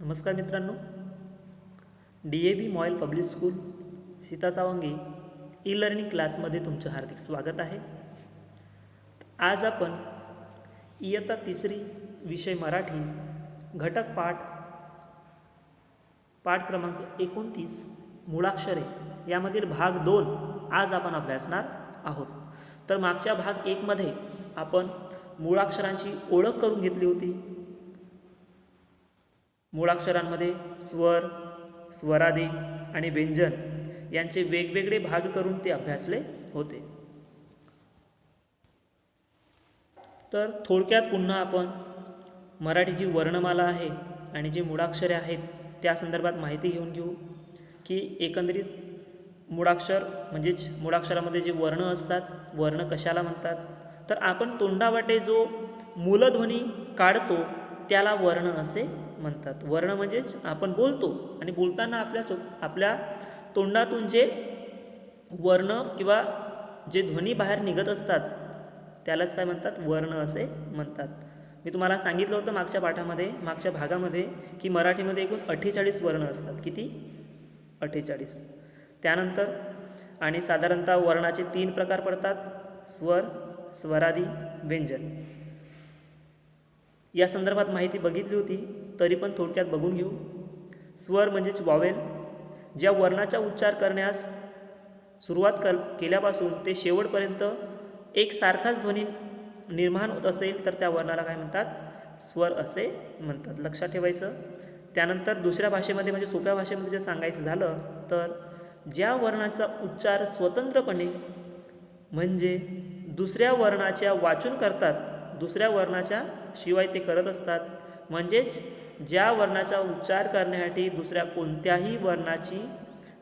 नमस्कार मित्रांनो. D A B MOIL public school Sita Sawangi e learning क्लासमध्ये तुमचं हार्दिक स्वागत आहे. आज आपण इयत्ता तिसरी विषय मराठी घटक पाठ पाठ क्रमांक एकोणतीस मुळाक्षरे यामधील भाग दोन आज आपण अभ्यासणार आहोत. तर मागच्या भाग एकमध्ये आपण मुळाक्षरांची ओळख करून घेतली होती. मुळाक्षरांमध्ये स्वर स्वरादी आणि व्यंजन यांचे वेगवेगळे भाग करून ते अभ्यासले होते. तर थोडक्यात पुन्हा आपण मराठी जी वर्णमाला आहे आणि जी मुळाक्षरे आहेत त्या संदर्भात माहिती घेऊन घेऊ की एकंदरीत मुळाक्षर म्हणजेच मुळाक्षरामध्ये जे वर्ण असतात वर्ण कशाला म्हणतात? तर आपण तोंडावाटे जो मूलध्वनी काढतो त्याला वर्ण असे म्हणतात. वर्ण म्हणजेच आपण बोलतो आणि बोलताना आपल्या चो आपल्या तोंडातून जे वर्ण किंवा जे ध्वनी बाहेर निघत असतात त्यालाच काय म्हणतात? वर्ण असे म्हणतात. मी तुम्हाला सांगितलं होतं मागच्या पाठामध्ये मागच्या भागामध्ये की मराठीमध्ये एकूण अठ्ठेचाळीस वर्ण असतात. किती? अठ्ठेचाळीस. त्यानंतर आणि साधारणतः वर्णाचे तीन प्रकार पडतात. स्वर स्वरादी व्यंजन. या संदर्भात माहिती बघितली होती. तरी पण थोडक्यात बघून घेऊ. स्वर म्हणजेच वॉवेल. ज्या वर्णाचा उच्चार करण्यास सुरुवात कर केल्यापासून ते शेवटपर्यंत एक सारखाच ध्वनी निर्माण होत असेल तर त्या वर्णाला काय म्हणतात? स्वर असे म्हणतात. लक्षात ठेवायचं. त्यानंतर दुसऱ्या भाषेमध्ये म्हणजे सोप्या भाषेमध्ये जर सांगायचं झालं तर ज्या वर्णाचा उच्चार स्वतंत्रपणे म्हणजे दुसऱ्या वर्णाच्या वाचून करतात दुसऱ्या वर्णाच्या शिवाय ते करत असतात म्हणजेच ज्या वर्णाचा उच्चार करण्यासाठी दुसऱ्या कोणत्याही वर्णाची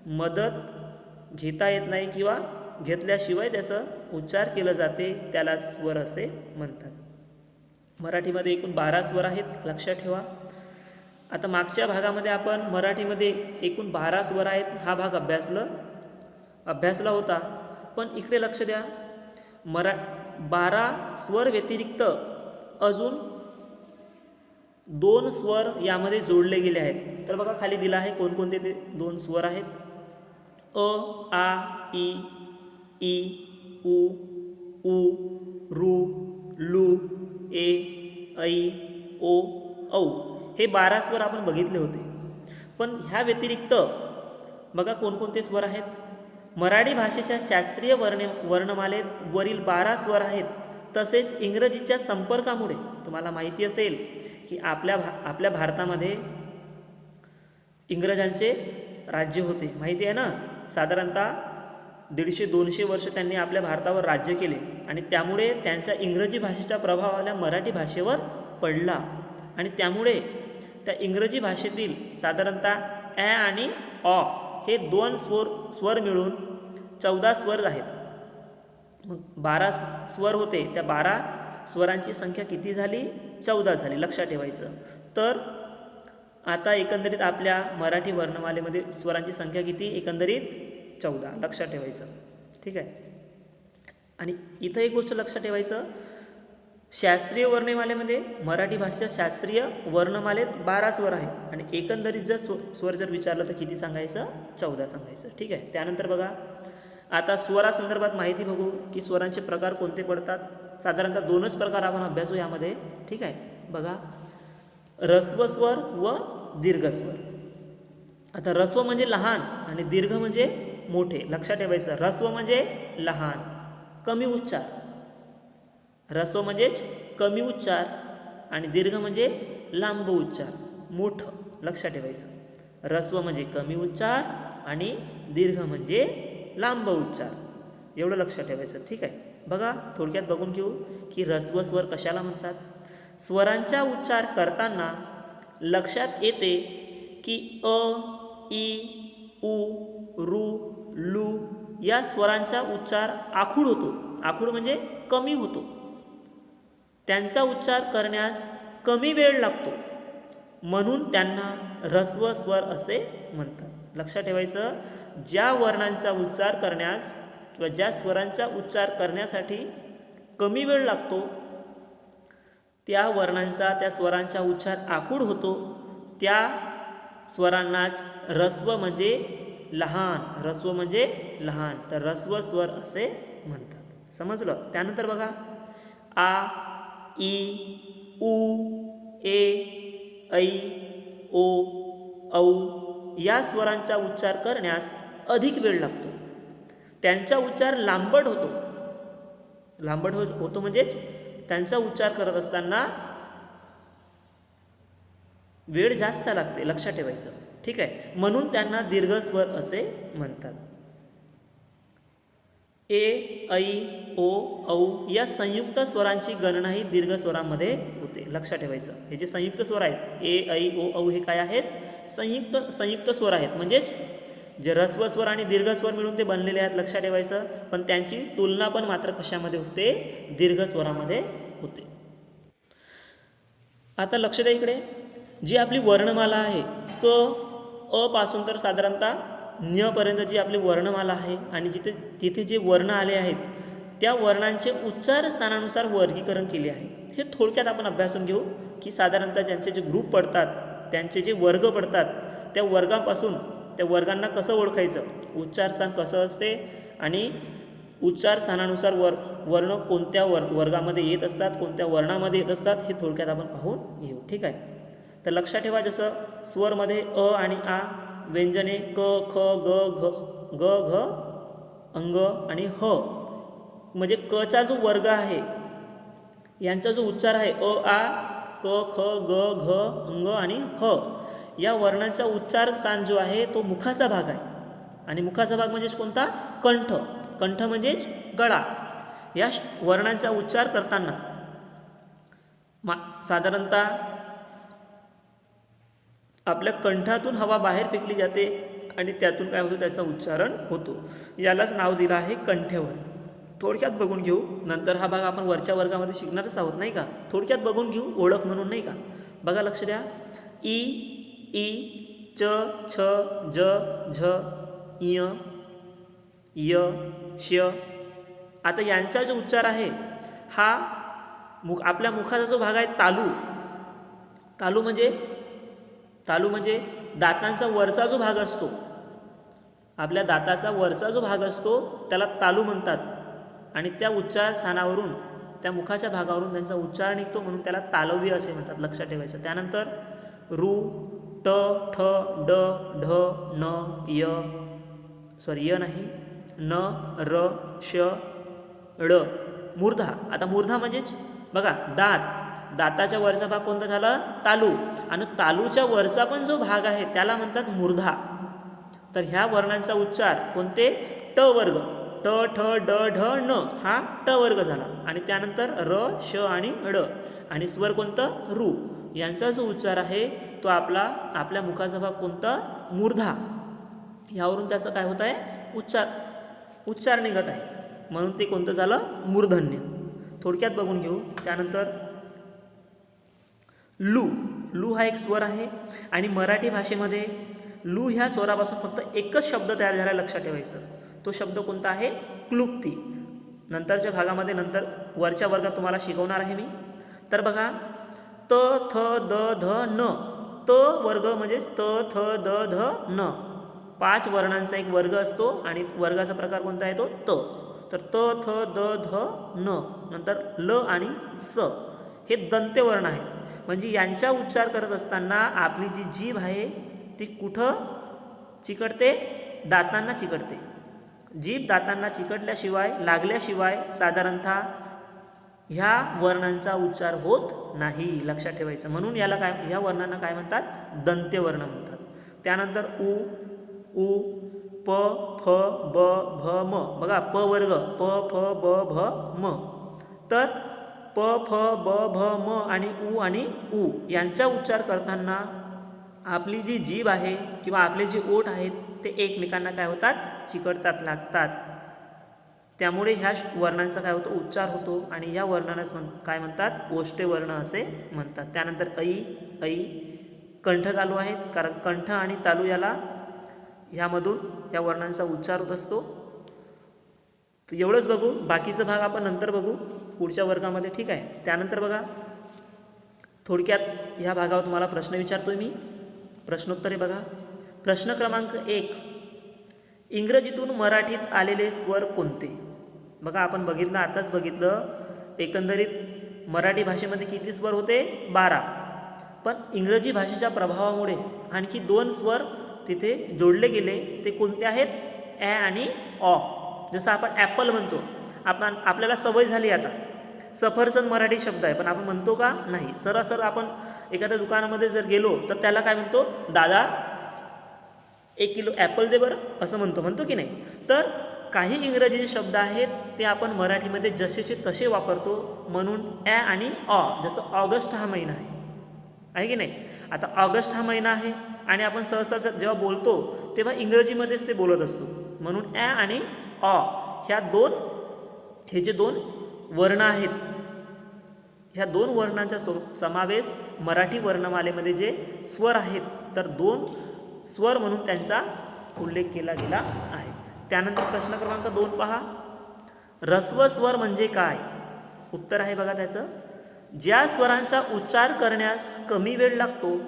मदत घेता येत नाही किंवा घेतल्याशिवाय त्याचं उच्चार केलं जाते त्याला स्वर असे म्हणतात. मराठीमध्ये एकूण बारा स्वर आहेत लक्षात ठेवा. आता मागच्या भागामध्ये आपण मराठीमध्ये एकूण बारा स्वर आहेत हा भाग अभ्यासलं अभ्यासला होता. पण इकडे लक्ष द्या. मरा बारा स्वर व्यतिरिक्त अजून दोन स्वर यामध्ये जोडले गेले आहेत. तर बघा खाली दिला आहे कोणकोणते ते दोन स्वर आहेत. अ आ ई ई उ उ रू लू ए ऐ ओ औ. हे बारा स्वर आपण बघितले होते. पण ह्या व्यतिरिक्त बघा कोणकोणते स्वर आहेत. मराठी भाषेच्या शास्त्रीय वर्ण वर्णमालेत वरील बारा स्वर आहेत. तसेच इंग्रजीच्या संपर्कामुळे तुम्हाला माहिती असेल की आपल्या भा आपल्या भारतामध्ये इंग्रजांचे राज्य होते. माहिती आहे ना? साधारणतः दीडशे दोनशे वर्ष त्यांनी आपल्या भारतावर राज्य केले आणि त्यामुळे त्यांच्या इंग्रजी भाषेचा प्रभाव आपल्या मराठी भाषेवर पडला. आणि त्यामुळे त्या इंग्रजी भाषेतील साधारणतः ॲ आणि ऑ हे दोन स्वर स्वर मिळून चौदा स्वर आहेत. मग बारा स्वर होते. त्या बारा स्वरांची संख्या किती झाली? चौदा झाली लक्षात ठेवायचं. तर आता एकंदरीत आपल्या मराठी वर्णमालेमध्ये स्वरांची संख्या किती? एकंदरीत चौदा. लक्षात ठेवायचं. ठीक आहे? आणि इथं एक गोष्ट लक्षात ठेवायचं. शास्त्रीय वर्णमालेमध्ये मराठी भाषेच्या शास्त्रीय वर्णमालेत बारा स्वर आहेत. आणि एकंदरीत जर स्व स्वर जर विचारलं तर किती सांगायचं? चौदा सांगायचं. ठीक आहे? त्यानंतर बघा. आता स्वरासंदर्भात माहिती बघू की स्वरांचे प्रकार कोणते पडतात. साधारणतः दोनच प्रकार आपण अभ्यासू यामध्ये. ठीक आहे? बघा. रस्वस्वर व दीर्घस्वर. आता रस्व म्हणजे लहान आणि दीर्घ म्हणजे मोठे. लक्षात ठेवायचं. रस्व म्हणजे लहान. कमी उच्चार. रस्व म्हणजेच कमी उच्चार आणि दीर्घ म्हणजे लांब उच्चार. मोठं. लक्षात ठेवायचं. रस्व म्हणजे कमी उच्चार आणि दीर्घ म्हणजे लांब उच्चार. एवढं लक्षात ठेवायचं. ठीक आहे? बघा थोडक्यात बघून घेऊ की रस्व स्वर कशाला म्हणतात? स्वरांचा उच्चार करताना लक्षात येते की अ ई उ रु लू या स्वरांचा उच्चार आखूड होतो. आखूड म्हणजे कमी होतो. त्यांचा उच्चार करण्यास कमी वेळ लागतो. म्हणून त्यांना रस्व स्वर असे म्हणतात. लक्षात ठेवायचं. ज्या वर्णांचा उच्चार करण्यास किंवा ज्या स्वरांचा उच्चार करण्यासाठी कमी वेळ लागतो त्या वर्णांचा त्या स्वरांचा उच्चार आखूड होतो त्या स्वरांनाच रस्व म्हणजे लहान ऱ्हस्व म्हणजे लहान. तर रस्व स्वर असे म्हणतात. समजलं? त्यानंतर बघा. आ ई उ ए ऐ ओ औ या स्वरांचा उच्चार करण्यास अधिक वेळ लागतो. त्यांचा उच्चार लांबट होतो. लांबट हो होतो म्हणजेच त्यांचा उच्चार करत असताना वेळ जास्त लागते लक्षात ठेवायचं. ठीक आहे? म्हणून त्यांना दीर्घस्वर असे म्हणतात. ए ऐ ओ औ या संयुक्त स्वरांची गणना ही दीर्घ स्वरांमध्ये होते. लक्षात ठेवायचं. हे जे संयुक्त स्वर आहेत ए ऐ ओ औ हे काय आहेत? संयुक्त संयुक्त स्वर आहेत. म्हणजेच जे रस्व स्वर आणि दीर्घ स्वर मिळून ते बनलेले आहेत लक्षात ठेवायचं. पण त्यांची तुलना पण मात्र कशामध्ये होते? दीर्घ स्वरामध्ये होते. आता लक्ष द्या इकडे. जी आपली वर्णमाला आहे क अ पासून तर साधारणतः न्यपर्यंत जी आपली वर्णमाला आहे आणि जिथे तिथे जे वर्ण आले आहेत त्या वर्णांचे उच्चार स्थानानुसार वर्गीकरण केले आहे. हे थोडक्यात आपण अभ्यासून घेऊ की साधारणतः ज्यांचे जे ग्रुप पडतात त्यांचे जे वर्ग पडतात त्या वर्गापासून त्या वर्गांना कसं ओळखायचं? उच्चार स्थान कसं असते आणि उच्चार स्थानानुसार वर वर्ण कोणत्या वर वर्गामध्ये येत असतात कोणत्या वर्णामध्ये येत असतात हे थोडक्यात आपण पाहून घेऊ. ठीक आहे? तर लक्षात ठेवा जसं स्वरमध्ये अ आणि आ व्यंजने क ख ग घ ग घ अंग आणि ह. म्हणजे कचा जो वर्ग आहे यांचा जो उच्चार आहे अ आ क ख ग घ अंग आणि ह या वर्णांचा उच्चार स्थान जो आहे तो मुखाचा भाग आहे. आणि मुखाचा भाग म्हणजेच कोणता? कंठ. कंठ म्हणजेच गळा. या श- वर्णांचा उच्चार करताना मा साधारणतः आपल्या कंठातून हवा बाहेर फेकली जाते आणि त्यातून काय होतं? त्याचा उच्चारण होतो. यालाच नाव दिलं आहे कंठेवर. थोडक्यात बघून घेऊ. नंतर हा भाग आपण वरच्या वर्गामध्ये शिकणारच आहोत नाही का? थोडक्यात बघून घेऊ ओळख म्हणून नाही का? बघा लक्ष द्या. ई ई च छ ज झ य य श आता यांचा जो उच्चार आहे हा मुख आपल्या मुखाचा जो भाग आहे तालू. तालू म्हणजे तालू म्हणजे दातांचा वरचा जो भाग असतो. आपल्या दाताचा वरचा जो भाग असतो त्याला तालू म्हणतात. आणि त्या उच्चार स्थानावरून त्या मुखाच्या भागावरून त्यांचा उच्चार निघतो म्हणून त्याला तालव्य असे म्हणतात लक्षात ठेवायचं. त्यानंतर रू ट ठ ड ढ न य सॉरी य नाही न र श ळ मूर्धा. आता मूर्धा म्हणजेच बघा दात. दाताच्या वरचा भाग कोणता झाला? तालू. आणि तालूच्या वरचा पण जो भाग आहे त्याला म्हणतात मूर्धा. तर ह्या वर्णांचा उच्चार कोणते? ट वर्ग. ट ठ ड ढ न हा ट वर्ग झाला. आणि त्यानंतर र श आणि ड. आणि स्वर कोणतं? रू. यांचा जो उच्चार आहे तो आपला आपल्या मुखाचा भाग कोणता? मूर्धा. ह्यावरून त्याचं काय होत आहे? उच्चार उच्चार निघत आहे. म्हणून ते कोणतं झालं? मूर्धन्य. थोडक्यात बघून घेऊ. त्यानंतर लू. लू हा एक स्वर आहे. आणि मराठी भाषेमध्ये लू ह्या स्वरापासून फक्त एकच शब्द तयार झाला लक्षात ठेवायचं. तो शब्द कोणता आहे? क्लुप्ती. नंतरच्या भागामध्ये नंतर वरच्या वर्गात तुम्हाला शिकवणार आहे मी. तर बघा त थ द ध न. त वर्ग म्हणजेच त थ द ध न. पाच वर्णांचा एक वर्ग असतो आणि वर्गाचा प्रकार कोणता आहे तो? त. तर त थ द ध न. नंतर ल आणि स. हे दंत्यवर्ण आहे. म्हणजे यांचा उच्चार करत असताना आपली जी जीभ आहे ती कुठं चिकटते? दातांना चिकटते. जीभ दातांना चिकटल्याशिवाय लागल्याशिवाय साधारणतः ह्या वर्णांचा उच्चार होत नाही लक्षात ठेवायचं. म्हणून याला काय ह्या वर्णांना काय म्हणतात? दंत्यवर्ण म्हणतात. त्यानंतर उ उ प फ ब भ म. बघा प वर्ग प फ ब भ म. तर प फ ब भ म आणि उ आणि उ यांचा उच्चार करताना आपली जी जीभ आहे किंवा आपले जे ओठ आहेत ते एकमेकांना काय होतात? चिकटतात लागतात. त्यामुळे ह्या श- वर्णांचा काय होतो? उच्चार होतो आणि ह्या वर्णांनाच म्हण काय म्हणतात? ओष्टे वर्ण असे म्हणतात. त्यानंतर ऐ ऐ कंठ तालू आहेत. कारण कंठ आणि तालू याला ह्यामधून या वर्णांचा उच्चार होत असतो. तर एवढंच बघू. बाकीचा भाग आपण नंतर बघू. पुढच्या वर्गामध्ये ठीक आहे? त्यानंतर बघा. थोडक्यात ह्या भागावर तुम्हाला प्रश्न विचारतोय मी. प्रश्नोत्तरे बघा. प्रश्न क्रमांक एक. इंग्रजीतून मराठीत आलेले स्वर कोणते? बघा आपण बघितलं आताच बघितलं. एकंदरीत मराठी भाषेमध्ये किती स्वर होते? बारा. पण इंग्रजी भाषेच्या प्रभावामुळे आणखी दोन स्वर तिथे जोडले गेले. ते कोणते आहेत? ॲ आणि ऑ जसं आपण ॲपल म्हणतो. आपण आपल्याला सवय झाली आता. सफरचंद मराठी शब्द आहे. पण आपण म्हणतो का? नाही. सरासर आपण एखाद्या दुकानामध्ये जर गेलो तर त्याला काय म्हणतो? दादा एक किलो ॲपल दे बरं असं म्हणतो. म्हणतो की नाही? तर काही इंग्रजी जे शब्द आहेत ते आपण मराठीमध्ये जसेचे तसे वापरतो म्हणून ॲ आणि ऑ जसं ऑगस्ट हा महिना आहे. आहे की नाही? आता ऑगस्ट हा महिना आहे आणि आपण सहसा जेव्हा बोलतो तेव्हा इंग्रजीमध्येच ते बोलत असतो. म्हणून ॲ आणि ऑ ह्या दोन हे जे दोन वर्ण आहेत ह्या दोन वर्णांचा सो समावेश मराठी वर्णमालेमध्ये जे स्वर आहेत तर दोन स्वर म्हणून त्यांचा उल्लेख केला गेला आहे. त्यानंतर प्रश्न क्रमांक दोन पहा. रस्व स्वर म्हणजे काय? उत्तर आहे बघा त्याचं. ज्या स्वरांचा उच्चार करण्यास कमी वेळ लागतो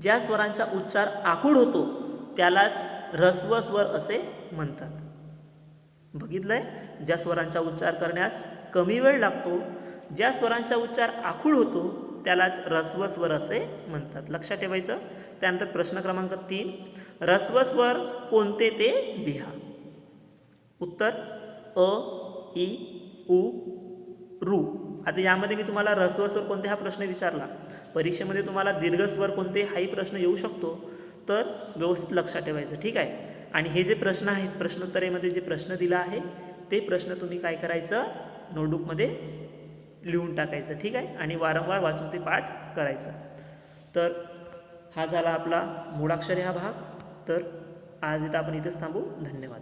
ज्या स्वरांचा उच्चार आखूड होतो त्यालाच ऱ्हस्व स्वर असे म्हणतात. बघितलंय? ज्या स्वरांचा उच्चार करण्यास कमी वेळ लागतो ज्या स्वरांचा उच्चार आखूड होतो त्यालाच ऱ्हस्व स्वर असे म्हणतात. लक्षात ठेवायचं. त्यानंतर प्रश्न क्रमांक तीन. रस्व स्वर कोणते ते लिहा. उत्तर अ ई उ रू. आता यामध्ये मी तुम्हाला रस्व स्वर कोणते हा प्रश्न विचारला. परीक्षेमध्ये तुम्हाला दीर्घ स्वर कोणते हाही प्रश्न येऊ शकतो. तर व्यवस्थित लक्षात ठेवायचं. ठीक आहे? आणि हे जे प्रश्न आहेत प्रश्नोत्तरेमध्ये जे प्रश्न दिला आहे ते प्रश्न तुम्ही काय करायचं? नोटबुकमध्ये लिहून टाकायचं ठीक आहे? आणि वारंवार वाचून ते पाठ करायचं. तर हा झाला आपला मूळाक्षरे हा भाग. तर आज इथं आपण इथेच थांबू. धन्यवाद.